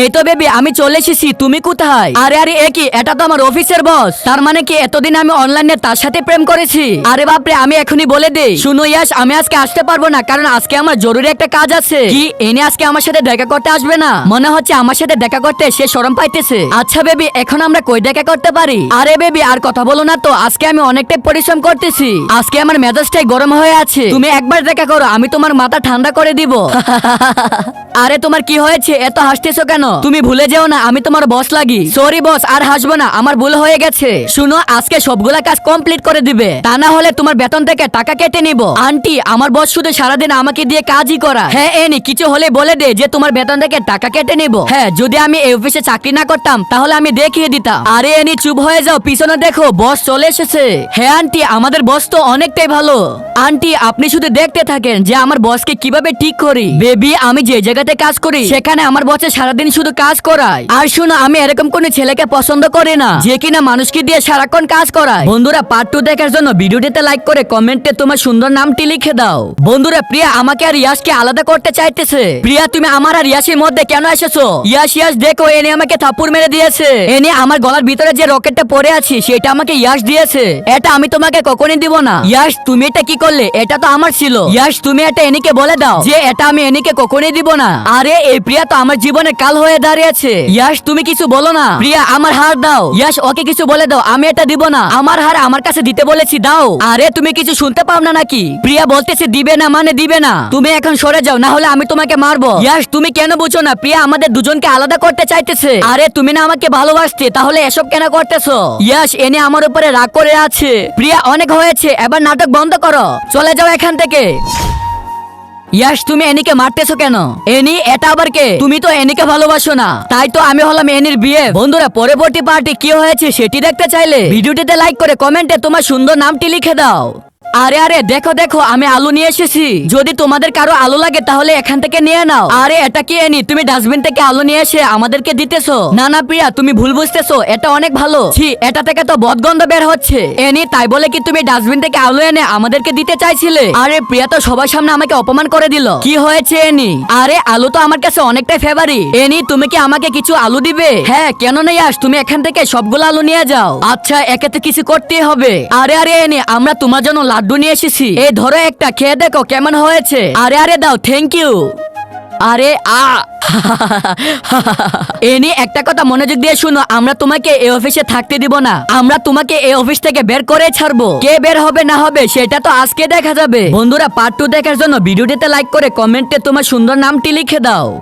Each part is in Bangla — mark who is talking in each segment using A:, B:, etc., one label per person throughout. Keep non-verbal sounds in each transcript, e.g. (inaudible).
A: এই তো বেবি, আমি চলে এসেছি, তুমি কোথায়? আরে আরে, এ কি? এটা তো আমার অফিসের বস। তার মানে কি এতদিন আমি অনলাইনে তার সাথে প্রেম করেছি? আরে বাপরে, আমি এখনই বলে দেই। শুনো ইয়াস, আমি আজকে আসতে পারব না, কারণ আজকে আমার জরুরি একটা কাজ আছে। কি? এনে আজকে আমার সাথে দেখা করতে আসবে না? মনে হচ্ছে আমার সাথে দেখা করতে সে শরম পাইতেছে। আচ্ছা বেবি, এখন আমরা কই দেখা করতে পারি? আরে বেবি, আর কথা বলো না তো, আজকে আমি অনেকটাই পরিশ্রম করতেছি। আজকে আমার মেজাজটাই গরম হয়ে আছে। তুমি একবার দেখা করো, আমি তোমার মাথা ঠান্ডা করে দিব। (laughs) আরে, তোমার কি হয়েছে? এত হাসতেছো কেন? তুমি ভুলে যেও না, আমি তোমার বস লাগি। সরি বস আর হাসবো না, আমার ভুল হয়ে গেছে। শুনো, আজকে সবগুলা কাজ কমপ্লিট করে দিবে। তা না হলে তোমার বেতন থেকে টাকা কেটে নিব। আন্টি আমার বস শুধু সারাদিন আমাকে দিয়ে কাজই করা হ্যাঁ এনি, কিছু হলে বলে দে যে তোমার বেতন থেকে টাকা কেটে নিব। হ্যাঁ যদি আমি এই অফিসে চাকরি না করতাম, তাহলে আমি দেখিয়ে দিতাম। আরে, এনি, চুপ হয়ে যাও, পিছনে দেখো বস চলে এসেছে। হ্যাঁ আন্টি আমাদের বস তো অনেকটাই ভালো। আন্টি আপনি শুধু দেখতে থাকেন যে আমার বসকে কীভাবে ঠিক করি। বেবি আমি যে জায়গাতে কাজ করি, সেখানে আমার বসে সারাদিন শুধু কাজ করায়। আর শুনো, আমি এরকম কোন ছেলেকে পছন্দ করি না, যে কিনা মানুষকে দিয়ে সারাক্ষণ কাজ করায়। বন্ধুরা পার্ট টু দেখার জন্য ভিডিওটিতে লাইক করে কমেন্টে তোমার সুন্দর নামটি লিখে দাও। বন্ধুরা, প্রিয়া আমাকে আর ইয়াসকে আলাদা করতে চাইতেছে। প্রিয়া, তুমি আমার আর ইয়াসের মধ্যে কেন এসেছ? ইয়াস ইয়াস, দেখো এনে আমাকে থাপ্পড় মেরে দিয়েছে। এনে আমার গলার ভিতরে যে রকেটটা পড়ে আছি, সেটা আমাকে ইয়াস দিয়েছে। এটা আমি তোমাকে কখনই দিব না। ইয়াস, তুমি এটা কি করলে? এটা তো আমার ছিল। ইয়াস, তুমি এটা এনিকে বলে দাও, যে এটা আমি এনিকে কখনই দিব না। আরে, এই প্রিয়া তো আমার জীবনে কাল হয়ে দাঁড়িয়েছে। ইয়াস তুমি কিছু বলো না। প্রিয়া আমার হার দাও। ইয়াস ওকে কিছু বলে দাও আমি এটা দিব না। আমার হার আমার কাছে দিতে বলেছি দাও। আরে তুমি কিছু শুনতে পাও না নাকি? প্রিয়া বলতেছে দিবে না মানে দিবে না। তুমি এখন সরে যাও না হলে আমি তোমাকে মারবো। ইয়াস তুমি কেন বুঝো না? প্রিয়া আমাদের দুজনকে আলাদা করতে চাইতেছে। আরে তুমি না আমাকে ভালোবাসতে তাহলে এসব কেন করতেছো? ইয়াস এনে আমার উপরে রাগ করে আছে। প্রিয়া অনেক হয়েছে এবার নাটক বন্ধ করো। চলে যাও এখান থেকে। ইয়াস, তুমি এনিকে মারতেছো কেন? এনি, এটা আবার কে? তুমি তো এনিকে ভালোবাসো না। তাই তো আমি হলাম এনির বিয়ে। বন্ধুরা, পরবর্তী পার্টি কি হয়েছে সেটি দেখতে চাইলে ভিডিওটিতে লাইক করে কমেন্টে তোমার সুন্দর নামটি লিখে দাও। আরে আরে, দেখো দেখো, আমি আলু নিয়ে এসেছি। যদি তোমাদের কারও আলু লাগে, তাহলে এখান থেকে নিয়ে নাও। আরে, এটা কি এনি? তুমি ডাস্টবিন থেকে আলু নিয়ে এসে আমাদেরকে দিতেছো। না না, প্রিয়া, তুমি ভুল বুঝতেছো। এটা অনেক ভালো। ছি, এটা থেকে তো বদগন্ধ বের হচ্ছে। এনি, তাই বলে কি তুমি ডাস্টবিন থেকে আলু এনে আমাদেরকে দিতে চাইছিলে? আরে, প্রিয়া তো সবার সামনে আমাকে অপমান করে দিল। কি হয়েছে, এনি? আরে, আলু তো আমার কাছে অনেকটাই ফেভারিট এনি, তুমি কি আমাকে কিছু আলু দিবে? হ্যাঁ কেন নেই আস? তুমি এখান থেকে সবগুলো আলু নিয়ে যাও। আচ্ছা একে তো কিছু করতেই হবে। আরে আরে, এনি, আমরা তোমার জন্য লাড্ডু নিয়ে এসেছি। এই ধরো একটা, খেয়ে দেখো কেমন হয়েছে। আরে আরে, দাও থ্যাংক ইউ আরে, আ। (laughs) এনি একটা কথা মনোযোগ দিয়ে শুনো, আমরা তোমাকে এই অফিসে থাকতে দিব না। আমরা তোমাকে এই অফিস থেকে বের করে ছাড়বো। কে বের হবে, না হবে, সেটা তো আজকে দেখা যাবে। বন্ধুরা পার্ট টু দেখার জন্য ভিডিওটিতে লাইক করে কমেন্টে তোমার সুন্দর নামটি লিখে দাও।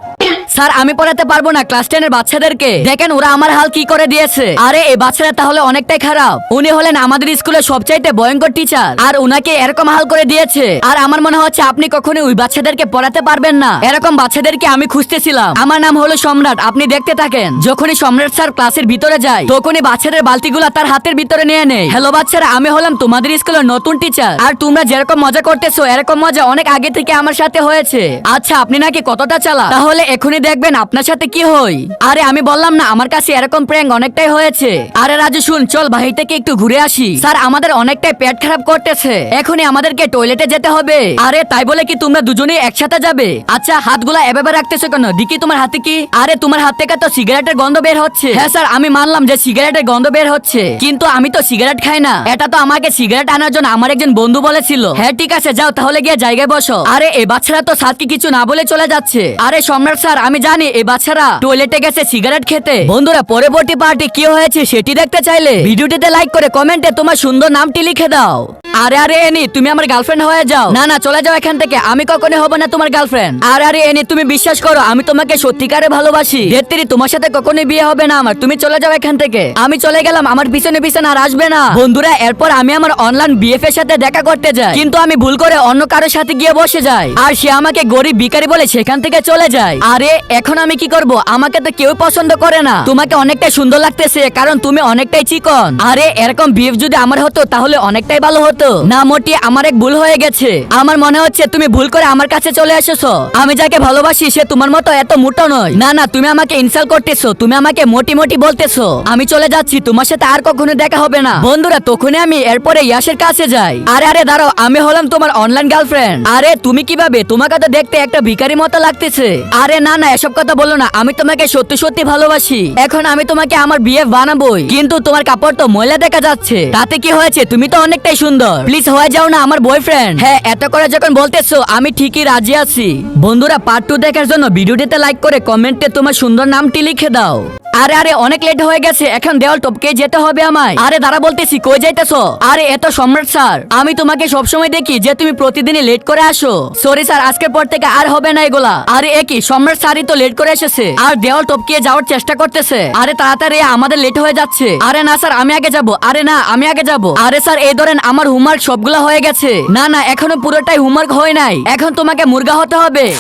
A: স্যার, আমি পড়াতে পারব না ক্লাস টেনের বাচ্চাদেরকে। দেখেন, ওরা আমার হাল কি করে দিয়েছে। আরে, এই বাচ্চারা তাহলে অনেকটাই খারাপ। উনি হলেন আমাদের স্কুলের সবচাইতে ভয়ঙ্কর টিচার আর উনাকে এরকম হাল করে দিয়েছে। আর আমার মনে হচ্ছে আপনি কখনো ওই বাচ্চাদেরকে পড়াতে পারবেন না। এরকম বাচ্চাদেরকে আমি খুঁজতেছিলাম। আমার নাম হলো সম্রাট, আপনি দেখতে থাকেন। যখনই সম্রাট স্যার ক্লাসের ভিতরে যায়, তখনই বাচ্চাদের বালতিগুলো তার হাতের ভিতরে নিয়ে নেয়। হ্যালো বাচ্চারা, আমি হলাম তোমাদের স্কুলের নতুন টিচার আর তোমরা যেরকম মজা করতেছো, এরকম মজা অনেক আগে থেকে আমার সাথে হয়েছে। আচ্ছা আপনি নাকি কতটা চালা তাহলে এখনই দেখবেন আপনার সাথে কি হই আরে, আমি বললাম না, আমার কাছে এরকম প্র্যাঙ্ক অনেকটাই হয়েছে। আরে, রাজু, শুন, চল বাহির থেকে একটু ঘুরে আসি। স্যার, আমাদের অনেকটাই পেট খারাপ করতেছে। এখনই আমাদেরকে টয়লেটে যেতে হবে। আরে, তাই বলে কি তোমরা দুজনেই একসাথে যাবে? আচ্ছা হাতগুলা এভাবে রাখতেছো কেন? দিকি, তোমার হাতে কি? আরে, তোমার হাত থেকে তো সিগারেটের গন্ধ বের হচ্ছে। হ্যাঁ স্যার, আমি মানলাম যে সিগারেটের গন্ধ বের হচ্ছে। কিন্তু আমি তো সিগারেট খাই না। এটা তো আমাকে সিগারেট আনার জন্য আমার একজন বন্ধু বলেছিল। হ্যাঁ ঠিক আছে, যাও, তাহলে গিয়ে জায়গায় বসো। আরে এই বাচ্চারা তো সাথে কিছু না বলে চলে যাচ্ছে। আরে, সম্রাট স্যার, আমি জানি এ বাচ্চারা টয়লেটে গেছে সিগারেট খেতে। বন্ধুরা, পরবর্তী পার্টি কি হয়েছে সেটি দেখতে চাইলে ভিডিওটিতে লাইক করে কমেন্টে তোমার সুন্দর নামটি লিখে দাও। আরে আরে, এনি, তুমি আমার গার্লফ্রেন্ড হয়ে যাও। না না, চলে যাও এখান থেকে। আমি কখনো হব না তোমার গার্লফ্রেন্ড আরে আরে, এনি, তুমি বিশ্বাস করো, আমি তোমাকে সত্যিকারে ভালোবাসি। ধেত্রী, তোমার সাথে কখনোই বিয়ে হবে না আমার। তুমি চলে যাও এখান থেকে। আমি চলে গেলাম, আমার পিছনে পিছনে আর আসবে না। বন্ধুরা, এরপর আমি আমার অনলাইন বিএফ এর সাথে দেখা করতে যাই। কিন্তু আমি ভুল করে অন্য কারোর সাথে গিয়ে বসে যাই। আর সে আমাকে গরিব ভিখারি বলে সেখান থেকে চলে যায়। আরে, এখন আমি কি করব? আমাকে তো কেউ পছন্দ করে না। তোমাকে অনেকটাই সুন্দর লাগতেছে, কারণ তুমি অনেকটাই চিকন। আরে, এরকম বিএফ যদি আমার হতো, তাহলে অনেকটাই ভালো হতো। তো? না মোটি, আমার এক ভুল হয়ে গেছে। আমার মনে হচ্ছে তুমি ভুল করে আমার কাছে চলে এসেছ। আমি যাকে ভালোবাসি, সে তোমার মতো এত মোটো নয়। না না, তুমি আমাকে ইনসাল্ট করতেছো, তুমি আমাকে মোটি মোটি বলতেছো। আমি চলে যাচ্ছি, তোমার সাথে আর কখনো দেখা হবে না। বন্ধুরা, তখনই আমি এরপরে ইয়াসের কাছে যাই। আরে আরে, দাঁড়াও, আমি হলাম তোমার অনলাইন গার্লফ্রেন্ড আরে, তুমি কীভাবে? তোমাকে তো দেখতে একটা ভিখারি মতো লাগতেছে। আরে, না না, এসব কথা বলো না। আমি তোমাকে সত্যি সত্যি ভালোবাসি। এখন আমি তোমাকে আমার বিয়ে বানাবোই। কিন্তু তোমার কাপড় তো ময়লা দেখা যাচ্ছে। তাতে কি হয়েছে? তুমি তো অনেকটাই সুন্দর। প্লিজ হয়ে যাও না আমার বয়ফ্রেন্ড হ্যাঁ এত করে যখন বলতেছো আমি ঠিকই রাজি আছি। বন্ধুরা পার্ট টু দেখার জন্য ভিডিওটিতে লাইক করে কমেন্টে তোমার সুন্দর নামটি লিখে দাও। আরে আরে, অনেক লেট হয়ে গেছে। এখন দেওয়াল টপকে যেতে হবে আমায়। আরে, দাঁড়া বলতেছি, কই যাইতেছো? আরে, এত সম্রাট স্যার, আমি তোমাকে সবসময় দেখি যে তুমি প্রতিদিনই লেট করে আসো। সরি স্যার, আজকের পর থেকে আর হবে না এগুলা। আরে একই সম্রাট স্যারই তো লেট করে এসেছে। আর দেওয়াল টপকিয়ে যাওয়ার চেষ্টা করতেছে। আরে, তাড়াতাড়ি আমাদের লেট হয়ে যাচ্ছে। আরে, না স্যার, আমি আগে যাব। আরে, না, আমি আগে যাব। আরে স্যার, এই ধরেন আমার হোমওয়ার্ক সবগুলা হয়ে গেছে। না না, এখনও পুরোটাই হোমওয়ার্ক হয় নাই। এখন তোমাকে মুরগা হতে হবে।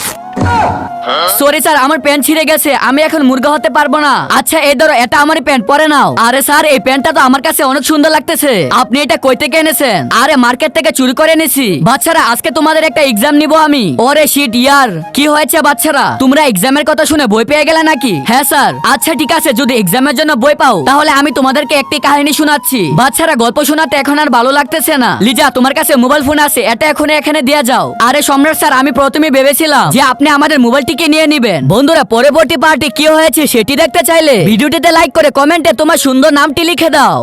A: সরি স্যার আমার প্যান্ট ছিঁড়ে গেছে। আমি এখন মুরগা হতে পারব না। আচ্ছা এই ধরো, এটা আমারই প্যান্ট পরে নাও। আরে স্যার এই প্যান্টটা তো আমার কাছে অনেক সুন্দর লাগতেছে। আপনি এটা কই থেকে এনেছেন? আরে মার্কেট থেকে চুরি করে এনেছি। বাচ্চারা, আজকে তোমাদের একটা এক্সাম নিব আমি। ওরে শিট ইয়ার। কি হয়েছে বাচ্চারা? তোমরা এক্সামের কথা শুনে বই পেয়ে গেলে নাকি? হ্যাঁ স্যার আচ্ছা ঠিক আছে, যদি এক্সামের জন্য বই পাও, তাহলে আমি তোমাদেরকে একটি কাহিনী শোনাচ্ছি। বাচ্চারা, গল্প শোনাতে এখন আর ভালো লাগতেছে না। লিজা, তোমার কাছে মোবাইল ফোন আছে, এটা এখন এখানে দিয়ে যাও। আরে, সম্রাট স্যার আমি প্রথমে ভেবেছিলাম যে আপনি আমাদের মোবাইলটিকে নিয়ে নিবেন। বন্ধুরা, পরবর্তী পার্টি কি হয়েছে সেটি দেখতে চাইলে ভিডিওটিতে লাইক করে কমেন্টে তোমার সুন্দর নামটি লিখে দাও।